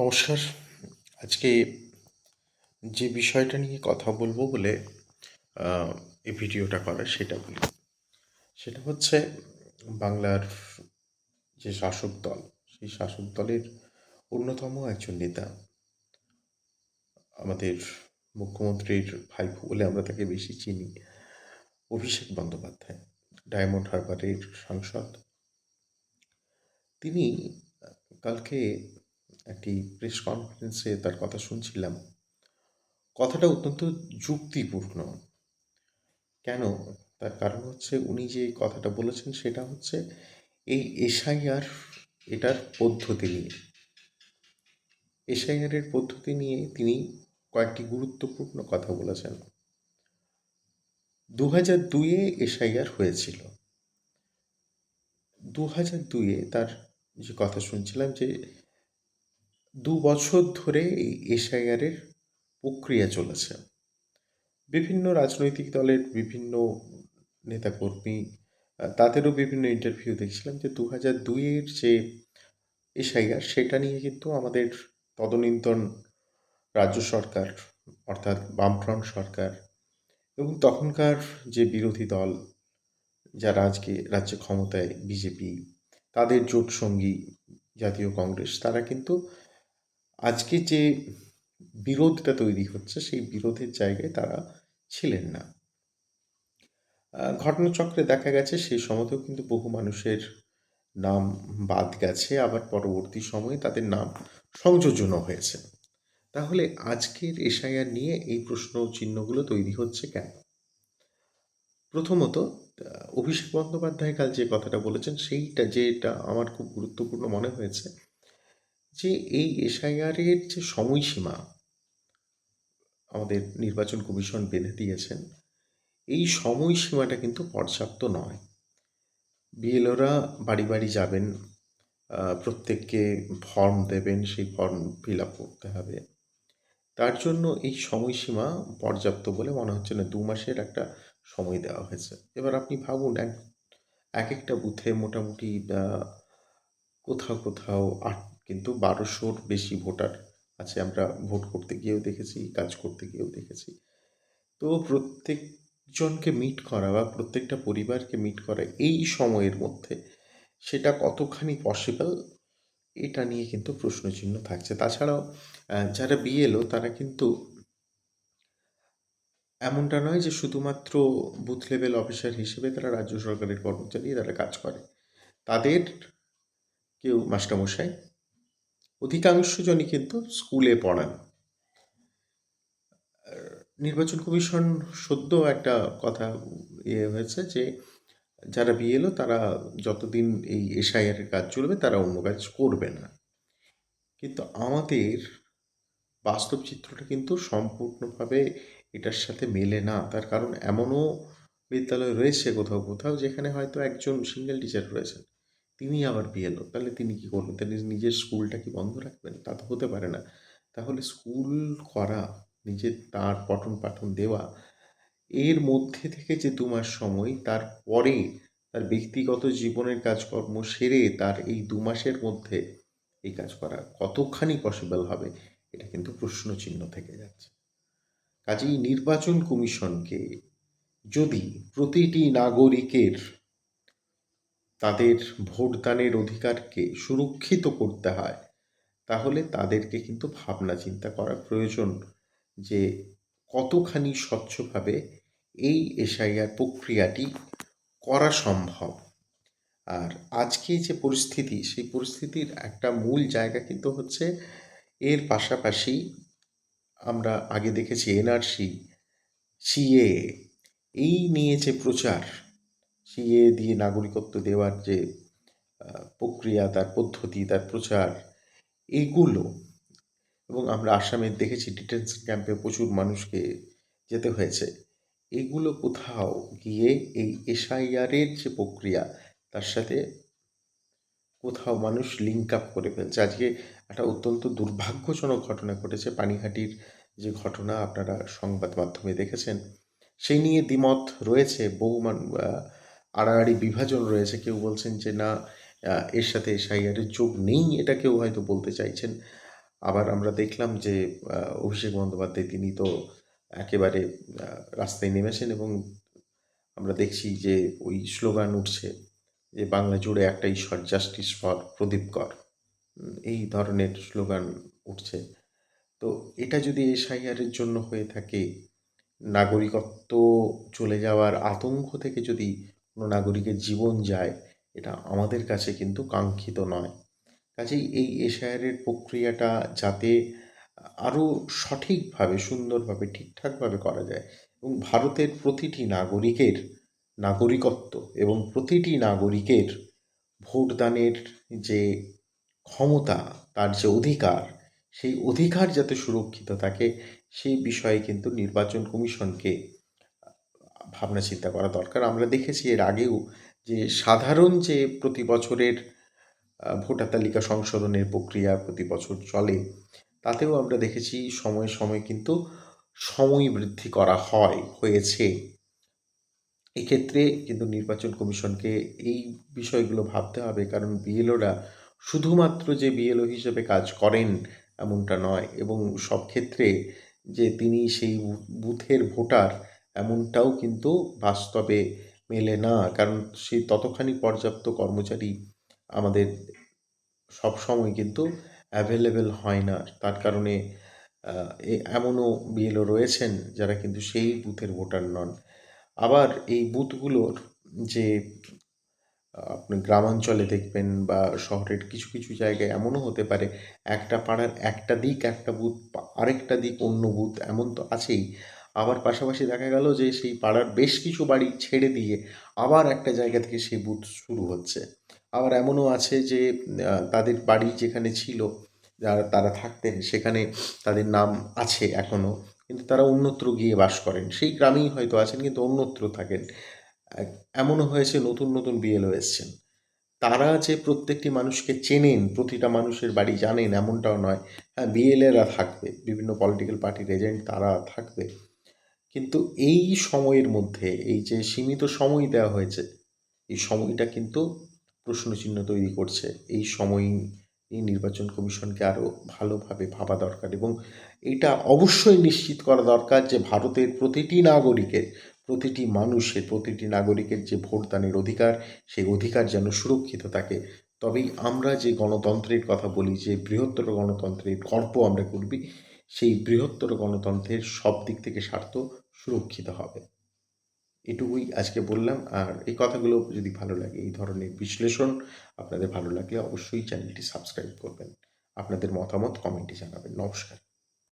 নমস্কার। আজকে যে বিষয়টা নিয়ে কথা বলব বলে এই ভিডিওটা করা সেটা বলি। সেটা হচ্ছে বাংলার যে শাসক দল, সেই শাসক দলের অন্যতম একজন নেতা, আমাদের মুখ্যমন্ত্রীর ভাইপো বলে আমরা তাকে বেশি চিনি, অভিষেক বন্দ্যোপাধ্যায়, ডায়মন্ড হারবারের সাংসদ। তিনি কালকে একটি প্রেস কনফারেন্সে তার কথা শুনছিলাম। কথাটা অত্যন্ত যুক্তিপূর্ণ। কেন? তার কারণ হচ্ছে উনি যে কথাটা বলেছেন সেটা হচ্ছে এই এসআইআর এটার পদ্ধতি নিয়ে। এসআইআর এর পদ্ধতি নিয়ে তিনি কয়েকটি গুরুত্বপূর্ণ কথা বলেছেন। দু হাজার দুইয়ে এসআইআর হয়েছিল। দু হাজার দুইয়ে তার যে কথা শুনছিলাম যে দু বছর ধরে এই এসআইআর এর প্রক্রিয়া চলেছে। বিভিন্ন রাজনৈতিক দলের বিভিন্ন নেতাকর্মী তাদেরও বিভিন্ন ইন্টারভিউ দেখছিলাম যে দু হাজার দুইয়ের যে এসআইআর, সেটা নিয়ে কিন্তু আমাদের তদনীন্তন রাজ্য সরকার, অর্থাৎ বামফ্রন্ট সরকার এবং তখনকার যে বিরোধী দল, যারা আজকে রাজ্যে ক্ষমতায় বিজেপি, তাদের জোট সঙ্গী জাতীয় কংগ্রেস, তারা কিন্তু আজকে যে বিরোধটা তৈরি হচ্ছে, সেই বিরোধের জায়গায় তারা ছিলেন না। ঘটনাচক্রে দেখা গেছে সেই সময়তেও কিন্তু বহু মানুষের নাম বাদ গেছে, আবার পরবর্তী সময়ে তাদের নাম সংযোজনও হয়েছে। তাহলে আজকের এসআইআর নিয়ে এই প্রশ্ন চিহ্নগুলো তৈরি হচ্ছে কেন? প্রথমত অভিষেক বন্দ্যোপাধ্যায় কাল যে কথাটা বলেছেন, সেইটা যেটা আমার খুব গুরুত্বপূর্ণ মনে হয়েছে যে এই এসআইআর এর যে সময়সীমা আমাদের নির্বাচন কমিশন বেঁধে দিয়েছেন, এই সময়সীমাটা কিন্তু পর্যাপ্ত নয়। বিএলওরা বাড়ি বাড়ি যাবেন প্রত্যেককে ফর্ম দেবেন, সেই ফর্ম ফিল আপ করতে হবে। তার জন্য এই সময়সীমা পর্যাপ্ত বলে মনে হচ্ছে না, দু মাসের একটা সময় দেওয়া হয়েছে। এবার আপনি ভাবুন, এক এক একটা বুথে মোটামুটি কোথাও কোথাও আট কিন্তু বারোশোর বেশি ভোটার আছে। আমরা ভোট করতে গিয়েও দেখেছি, কাজ করতে গিয়েও দেখেছি। তো প্রত্যেকজনকে মিট করা বা প্রত্যেকটা পরিবারকে মিট করা এই সময়ের মধ্যে সেটা কতখানি পসিবল এটা নিয়ে কিন্তু প্রশ্নচিহ্ন থাকছে। তাছাড়াও যারা বিএলও তারা কিন্তু এমনটা নয় যে শুধুমাত্র বুথ লেভেল অফিসার হিসেবে তারা রাজ্য সরকারের কর্মচারী, তারা কাজ করে। তাদের কেউ মাস্টারমশাই অধিকাংশ জনই কিন্তু স্কুলে পড়ান। নির্বাচন কমিশন সদ্য একটা কথা ইয়ে হয়েছে যে, যারা বিএলও তারা যতদিন এই এসআইআর কাজ চলবে তারা অন্য কাজ করবে না। কিন্তু আমাদের বাস্তব চিত্রটা কিন্তু সম্পূর্ণভাবে এটার সাথে মেলে না। তার কারণ এমনও বিদ্যালয় রয়েছে কোথাও কোথাও যেখানে হয়তো একজন সিঙ্গেল টিচার রয়েছেন। তিনি আবার বিয়ে বিএলও তাহলে তিনি কি করবেন? তাহলে নিজের স্কুলটা কি বন্ধ রাখবেন? তা তো হতে পারে না। তাহলে স্কুল করা, নিজের তার পঠন পাঠন দেওয়া, এর মধ্যে থেকে যে দু মাস সময় তারপরে তার ব্যক্তিগত জীবনের কাজকর্ম সেরে তার এই দু মাসের মধ্যে এই কাজ করা কতখানি পসিবল হবে? এটা কিন্তু প্রশ্ন চিহ্ন থেকে যাচ্ছে। কাজেই নির্বাচন কমিশনকে যদি প্রতিটি নাগরিকের তাদের ভোটদানের অধিকারকে সুরক্ষিত করতে হয়, তাহলে তাদেরকে কিন্তু ভাবনা চিন্তা করা প্রয়োজন যে কতখানি স্বচ্ছভাবে এই এসআইআর প্রক্রিয়াটি করা সম্ভব। আর আজকে যে পরিস্থিতি, সেই পরিস্থিতির একটা মূল জায়গা কিন্তু হচ্ছে এর পাশাপাশি আমরা আগে দেখেছি এনআরসি সিএ এই নিয়ে যে প্রচার সিএ দিয়ে নাগরিকত্ব দেওয়ার যে প্রক্রিয়া, তার পদ্ধতি, তার প্রচার, এইগুলো, এবং আমরা আসামে দেখেছি ডিটেনশন ক্যাম্পে প্রচুর মানুষকে যেতে হয়েছে এগুলো কোথাও গিয়ে এই এসআইআরের যে প্রক্রিয়া, তার সাথে কোথাও মানুষ লিঙ্ক আপ করে ফেলছে। আজকে একটা অত্যন্ত দুর্ভাগ্যজনক ঘটনা ঘটেছে। পানিহাটির যে ঘটনা আপনারা সংবাদ মাধ্যমে দেখেছেন, সেই নিয়ে দ্বিমত রয়েছে বহু আড়াআড়ি বিভাজন রয়েছে। কেউ বলছেন যে, না এর সাথে এসআইআরের যোগ নেই। এটা কেউ হয়তো বলতে চাইছেন। আবার আমরা দেখলাম যে অভিষেক বন্দ্যোপাধ্যায় তিনি তো একেবারে রাস্তায় নেমেছেন এবং আমরা দেখছি যে, ওই স্লোগান উঠছে যে, বাংলা জুড়ে একটা ঈশ্বর, জাস্টিস ফর প্রদীপ কর। এই ধরনের স্লোগান উঠছে। তো এটা যদি এসআইআরের জন্য হয়ে থাকে, নাগরিকত্ব চলে যাওয়ার আতঙ্ক থেকে যদি কোনো নাগরিকের জীবন যায়, এটা আমাদের কাছে কিন্তু কাঙ্ক্ষিত নয়। কাজেই এই এশায়ারের প্রক্রিয়াটা যাতে আরও সঠিকভাবে, সুন্দরভাবে, ঠিকঠাকভাবে করা যায় এবং ভারতের প্রতিটি নাগরিকের নাগরিকত্ব এবং প্রতিটি নাগরিকের ভোটদানের যে ক্ষমতা, তার যে অধিকার, সেই অধিকার যাতে সুরক্ষিত থাকে, সেই বিষয়ে কিন্তু নির্বাচন কমিশনকে ভাবনা চিন্তা করা দরকার। আমরা দেখেছি এর আগেও যে সাধারণ যে প্রতি বছরের ভোটার তালিকা সংশোধনের প্রক্রিয়া প্রতি বছর চলে, তাতেও আমরা দেখেছি সময়ে সময়ে কিন্তু সময় বৃদ্ধি করা হয়, হয়েছে। এক্ষেত্রে কিন্তু নির্বাচন কমিশনকে এই বিষয়গুলো ভাবতে হবে, কারণ বিএলওরা শুধুমাত্র যে বিএলও হিসেবে কাজ করেন এমনটা নয়, এবং সব ক্ষেত্রে যে তিনি সেই বুথের ভোটার এমনটাও কিন্তু বাস্তবে মেলে না। কারণ সেই ততখানি পর্যাপ্ত কর্মচারী আমাদের সব সময় কিন্তু অ্যাভেলেবেল হয় না। তার কারণে এমনও বিএলও রয়েছেন যারা কিন্তু সেই বুথের ভোটার নন। আবার এই বুথগুলোর যে, আপনি গ্রামাঞ্চলে দেখবেন বা শহরের কিছু কিছু জায়গায় এমনও হতে পারে, একটা পাড়ার একটা দিক, একটা বুথ, আরেকটা দিক অন্য বুথ, এমন তো আছেই। আবার পাশাপাশি দেখা গেল যে সেই পাড়ার বেশ কিছু বাড়ি ছেড়ে দিয়ে আবার একটা জায়গা থেকে সেই বুথ শুরু হচ্ছে। আবার এমনও আছে যে তাদের বাড়ি যেখানে ছিল, যারা, তারা থাকতেন, সেখানে তাদের নাম আছে এখনও, কিন্তু তারা অন্যত্র গিয়ে বাস করেন। সেই গ্রামেই হয়তো আছেন, কিন্তু অন্যত্র থাকেন। এমনও হয়েছে নতুন নতুন বিএলও এসছেন। তারা যে প্রত্যেকটি মানুষকে চেনেন, প্রতিটা মানুষের বাড়ি জানেন, এমনটাও নয়। হ্যাঁ বিএলএরা থাকবে, বিভিন্ন পলিটিক্যাল পার্টির এজেন্ট তারা থাকবে। কিন্তু এই সময়ের মধ্যে, এই যে সীমিত সময় দেওয়া হয়েছে, এই সময়টা কিন্তু প্রশ্নচিহ্ন তৈরি করছে। এই সময় এই নির্বাচন কমিশনকে আরও ভালোভাবে ভাবা দরকার এবং এটা অবশ্যই নিশ্চিত করা দরকার যে ভারতের প্রতিটি নাগরিকের, প্রতিটি মানুষের, প্রতিটি নাগরিকের যে ভোটদানের অধিকার, সেই অধিকার যেন সুরক্ষিত থাকে। তবেই আমরা যে গণতন্ত্রের কথা বলি, যে বৃহত্তর গণতন্ত্রের গর্ব আমরা করবি সেই বৃহত্তর গণতন্ত্রের সব দিক থেকে স্বার্থ সুরক্ষিত হবে। এটুকুই আজকে বললাম। আর এই কথাগুলো যদি ভালো লাগে, এই ধরনের বিশ্লেষণ আপনাদের ভালো লাগলে অবশ্যই চ্যানেলটি সাবস্ক্রাইব করবেন। আপনাদের মতামত কমেন্টে জানাবেন। নমস্কার।